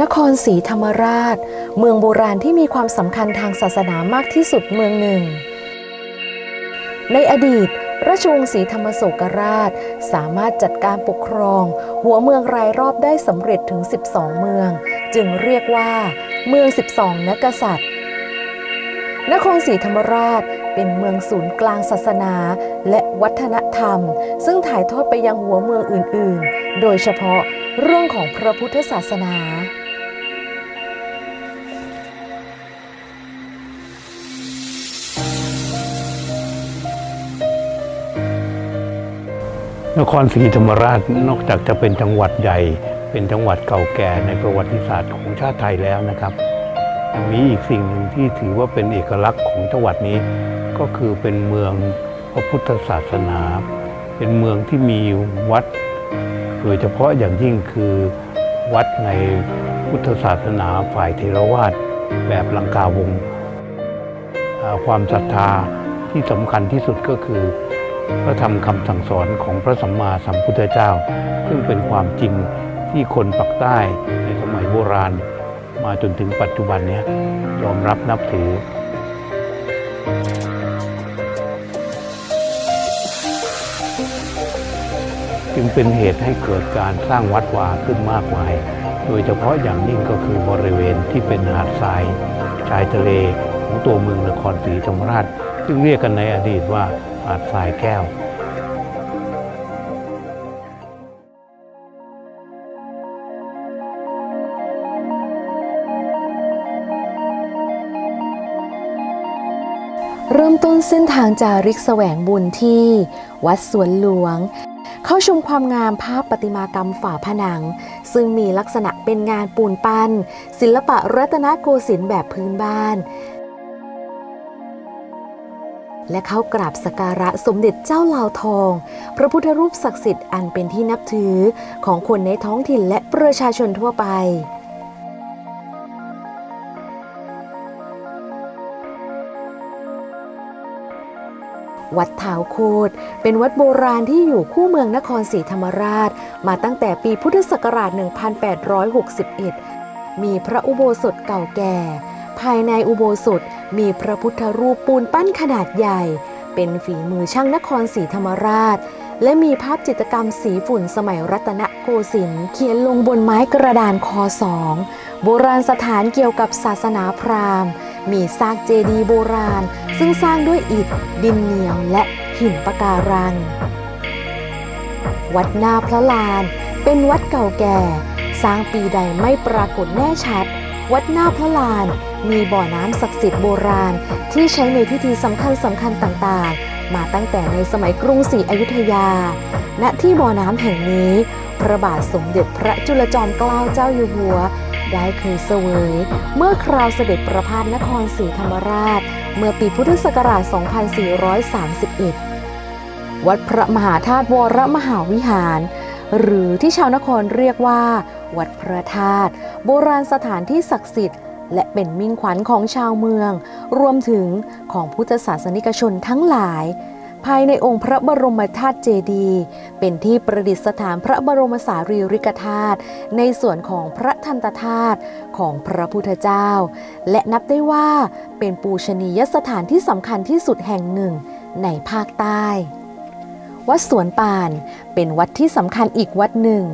นครศรีธรรมราช เมืองโบราณที่มีความสำคัญทางศาสนามากที่สุดเมืองหนึ่ง ในอดีต ราชวงศ์ศรีธรรมโศกราช สามารถจัดการปกครอง หัวเมืองรายรอบได้สำเร็จถึง 12 เมือง จึงเรียกว่า เมือง 12 นักษัตริย์ นครศรีธรรมราชเป็นเมืองศูนย์กลางศาสนาและวัฒนธรรม ซึ่งถ่ายทอดไปยังหัวเมืองอื่น ๆ โดยเฉพาะ เรื่องของพระพุทธศาสนา นครศรีธรรมราชนอกจากจะเป็นจังหวัดใหญ่ เป็นจังหวัดเก่าแก่ในประวัติศาสตร์ของชาติไทยแล้วนะครับมีอีกสิ่งหนึ่งที่ถือว่าเป็นเอกลักษณ์ของจังหวัดนี้ ก็คือเป็นเมืองพระพุทธศาสนา เป็นเมืองที่มีวัด โดยเฉพาะอย่างยิ่งคือวัดในพุทธศาสนาฝ่ายเทรวาสแบบลังกาวง ความศรัทธาที่สำคัญที่สุดก็คือ พระธรรมคำสั่งสอนของพระสัมมาสัมพุทธเจ้า ซึ่งเป็นความจริงที่คนปักใต้ในสมัยโบราณ มาจนถึงปัจจุบันนี้ยอมรับนับถือ จึงเป็นเหตุให้เกิดการสร้างวัดวาขึ้นมากมาย โดยเฉพาะอย่างยิ่งก็คือบริเวณที่เป็นหาดทราย ชายทะเลของตัวเมืองนครศรีธรรมราช ซึ่งเรียกกันในอดีตว่าหาดทรายแก้วเริ่มต้นเส้นทางจาริกแสวงบุญที่ วัดสวนหลวง เข้าชมความงามภาพประติมากรรมฝาผนัง ซึ่งมีลักษณะเป็นงานปูนปั้น ศิลปะรัตนโกสินทร์แบบพื้นบ้าน และเข้ากราบสกการะสมเด็จเจ้าลาวทอง พระพุทธรูปศักดิ์สิทธิ์อันเป็นที่นับถือของคนในท้องถิ่นและประชาชนทั่วไป วัดเท้าโคดเป็นวัดโบราณที่อยู่คู่เมืองนครศรีธรรมราช มาตั้งแต่ปีพุทธศักราช 1861 มีพระอุโบสถเก่าแก่ ภายในอุโบสถมีพระพุทธรูปปูนปั้นขนาดใหญ่ เป็นฝีมือช่างนครศรีธรรมราช และมีภาพจิตรกรรมสีฝุ่นสมัยรัตนโกสินทร์เขียนลงบนไม้กระดานคอสอง โบราณสถานเกี่ยวกับศาสนาพราหมณ์ มีซากเจดีย์โบราณ ซึ่งสร้างด้วยอิฐ ดินเหนียวและหินปะการัง วัดหน้าพระลาน เป็นวัดเก่าแก่ สร้างปีใดไม่ปรากฏแน่ชัด วัดหน้าพระลาน มีบ่อน้ำศักดิ์สิทธิ์โบราณ ที่ใช้ในพิธีสำคัญสำคัญต่างๆ มาตั้งแต่ในสมัยกรุงศรีอยุธยา ณที่บ่อน้ำแห่งนี้ พระบาทสมเด็จพระจุลจอมเกล้าเจ้าอยู่หัว ได้เคยเสวย เมื่อคราวเสด็จประพาสนครศรีธรรมราช เมื่อปีพุทธศักราช 2431 วัดพระมหาธาตุวรมหาวิหาร หรือที่ชาวนครเรียกว่า วัดพระธาตุโบราณสถานที่ศักดิ์สิทธิ์และเป็นมิ่งขวัญของชาวเมือง รวมถึงของพุทธศาสนิกชนทั้งหลาย ภายในองค์พระบรมธาตุเจดีย์เป็นที่ประดิษฐานพระบรมสารีริกธาตุในส่วนของพระทันตธาตุของพระพุทธเจ้า และนับได้ว่าเป็นปูชนียสถานที่สำคัญที่สุดแห่งหนึ่งในภาคใต้ วัดสวนป่านเป็นวัดที่สำคัญอีกวัดหนึ่ง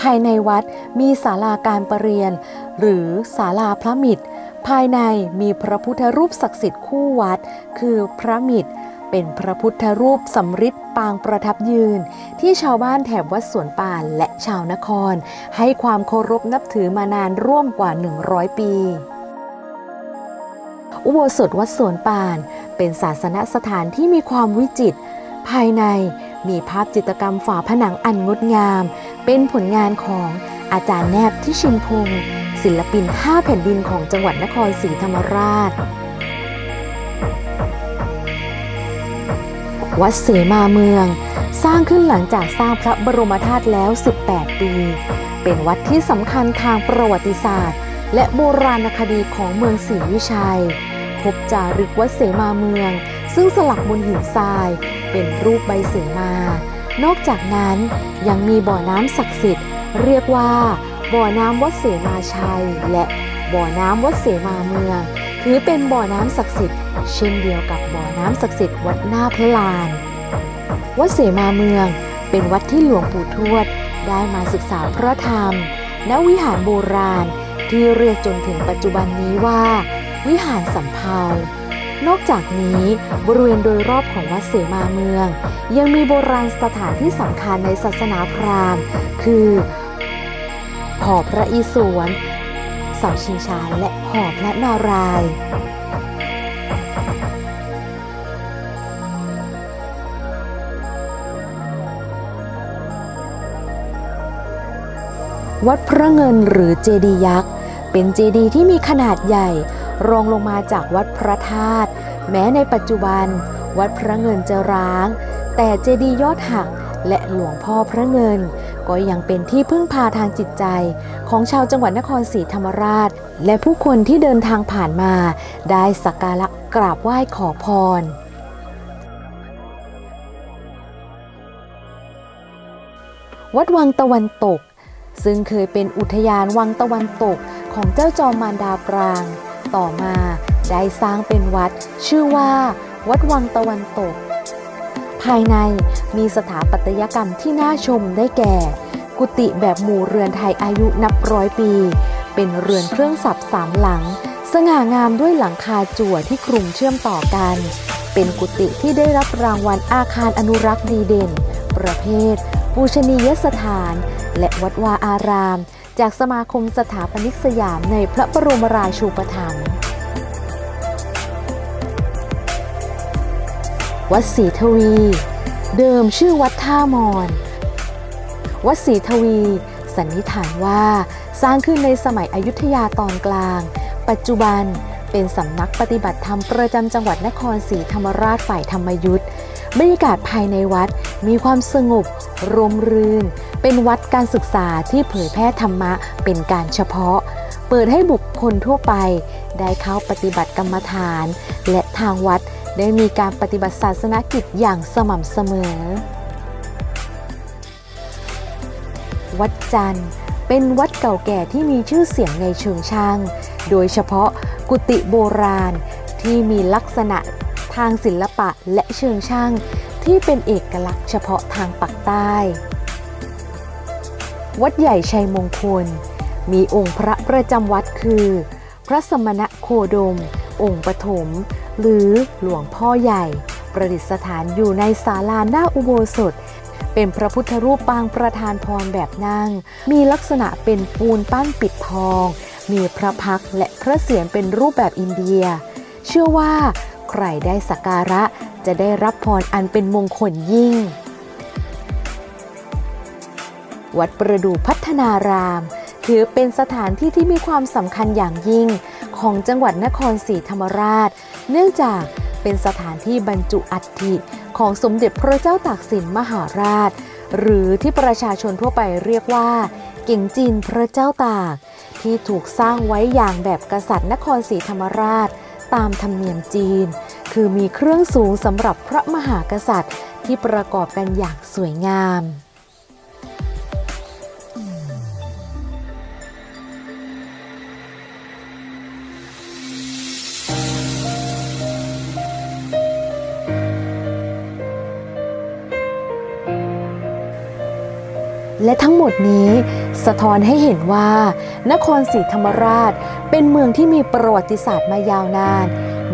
ภายในวัดมีศาลาการประเรียน หรือศาลาพระมิตร ภายในมีพระพุทธรูปศักดิ์สิทธิ์คู่วัด คือพระมิตร เป็นพระพุทธรูปสำริดปางประทับยืน ที่ชาวบ้านแถบวัดสวนป่านและชาวนคร ให้ความเคารพนับถือมานานร่วมกว่า 100 ปี อุโบสถวัดสวนป่าน เป็นศาสนสถานที่มีความวิจิตรภายในมีภาพจิตรกรรมฝาผนังอันงดงาม เป็นผลงานของอาจารย์แนบที่ชินพงศ์ศิลปิน 5 แผ่นดินของจังหวัดนครศรีธรรมราช วัดเสมาเมือง สร้างขึ้นหลังจากสร้างพระบรมธาตุแล้ว 18 ปี เป็นวัดที่สำคัญทางประวัติศาสตร์ และโบราณคดีของเมืองศรีวิชัย พบจารึกวัดเสมาเมือง ซึ่งสลักบนหินทราย เป็นรูปใบเสมา นอกจากนั้นยังมีบ่อน้ำศักดิ์สิทธิ์ เรียกว่า บ่อน้ำวัดเสมาชัย และบ่อน้ำวัดเสมาเมือง ถือเป็นบ่อน้ำศักดิ์สิทธิ์เช่นเดียวกับบ่อน้ำศักดิ์สิทธิ์วัดหน้าพระลาน วัดเสมาเมืองเป็นวัดที่หลวงปู่ทวด ได้มาศึกษาพระธรรมณวิหารโบราณที่เรียกจนถึงปัจจุบันนี้ว่า วิหารสำเภานอกจากนี้บริเวณโดยรอบของวัดเสมาเมือง ยังมีโบราณสถานที่สำคัญในศาสนาพราหมณ์ คือหอพระอิศวร เสาชิงช้าและหอพระนารายณ์วัดพระเงินหรือเจดียักษ์ เป็นเจดีย์ที่มีขนาดใหญ่ รองลงมาจากวัดพระธาตุแม้ในปัจจุบัน วัดพระเงินจะร้าง แต่เจดีย์ยอดหักและหลวงพ่อพระเงิน ก็ยังเป็นที่พึ่งพาทางจิตใจ ของชาวจังหวัดนครศรีธรรมราช และผู้คนที่เดินทางผ่านมา ได้สักการะกราบไหว้ขอพรวัดวังตะวันตก ซึ่งเคยเป็นอุทยานวังตะวันตกของเจ้าจอมมารดาปราง ต่อมาได้สร้างเป็นวัด ชื่อว่า วัดวังตะวันตก ภายในมีสถาปัตยกรรมที่น่าชมได้แก่ กุฏิแบบหมู่เรือนไทยอายุนับร้อยปี เป็นเรือนเครื่องสับสามหลัง สง่างามด้วยหลังคาจั่วที่คลุมเชื่อมต่อกัน เป็นกุฏิที่ได้รับรางวัลอาคารอนุรักษ์ดีเด่น ประเภท ปูชนียสถาน และวัดวาอาราม จากสมาคมสถาปนิกสยามในพระบรมราชูปถัมภ์ วัดศรีทวี เดิมชื่อวัดท่ามอน วัดศรีทวี สันนิษฐานว่าสร้างขึ้นในสมัยอยุธยาตอนกลาง ปัจจุบันเป็นสำนักปฏิบัติธรรมประจำจังหวัดนครศรีธรรมราชฝ่ายธรรมยุทธ์บรรยากาศภายในวัดมีความสงบร่มรื่น เป็นวัดการศึกษาที่เผยแพร่ธรรมะเป็นการเฉพาะ เปิดให้บุคคลทั่วไป ได้เข้าปฏิบัติกรรมฐาน และทางวัด ได้มีการปฏิบัติศาสนกิจอย่างสม่ำเสมอ วัดจันทร์เป็นวัดเก่าแก่ที่มีชื่อเสียงในเชิงช่าง โดยเฉพาะกุฏิโบราณที่มีลักษณะทางศิลปะและเชิงช่าง ที่เป็นเอกลักษณ์เฉพาะทางปักใต้ วัดใหญ่ชัยมงคล มีองค์พระประจำวัดคือ พระสมณะโคดม องค์ปฐม หรือหลวงพ่อใหญ่ ประดิษฐานอยู่ในศาลาหน้าอุโบสถ เป็นพระพุทธรูปปางประธานพรแบบนั่ง มีลักษณะเป็นปูนปั้นปิดทอง มีพระพักและพระเศียรเป็นรูปแบบอินเดีย เชื่อว่า ใครได้สักการะจะได้รับพรอันเป็นมงคลยิ่ง วัดประดู่พัฒนาราม ถือเป็นสถานที่ที่มีความสำคัญอย่างยิ่ง ของจังหวัดนครศรีธรรมราช เนื่องจากเป็นสถานที่บรรจุอัฐิของสมเด็จพระเจ้าตากสินมหาราช หรือที่ประชาชนทั่วไปเรียกว่าเก่งจีนพระเจ้าตาก ที่ถูกสร้างไว้อย่างแบบกษัตริย์นครศรีธรรมราช ตามธรรมเนียมจีน คือมีเครื่องสูงสำหรับพระมหากษัตริย์ที่ประกอบกันอย่างสวยงาม และทั้งหมดนี้สะท้อนให้เห็นว่า นครศรีธรรมราช เป็นเมืองที่มีประวัติศาสตร์มายาวนาน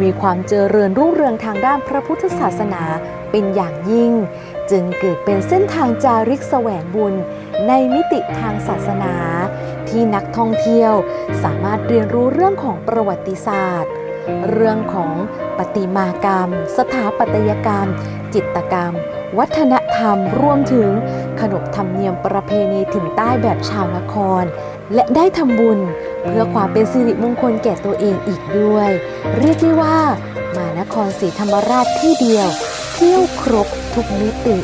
มีความเจริญรุ่งเรืองทางด้านพระพุทธศาสนาเป็นอย่างยิ่ง จึงเกิดเป็นเส้นทางจาริกแสวงบุญ ในมิติทางศาสนา ที่นักท่องเที่ยวสามารถเรียนรู้เรื่องของประวัติศาสตร์ เรื่องของประติมากรรม สถาปัตยกรรม จิตรกรรม วัฒน รรมรวมถึงขนบธรรมเนียมประเพณีถึงใต้แบบชาวนคร และได้ทำบุญเพื่อความเป็นสิริมงคลแก่ตัวเองอีกด้วย เรียกได้ว่ามานครศรีธรรมราชที่เดียว เที่ยวครบทุกมิติ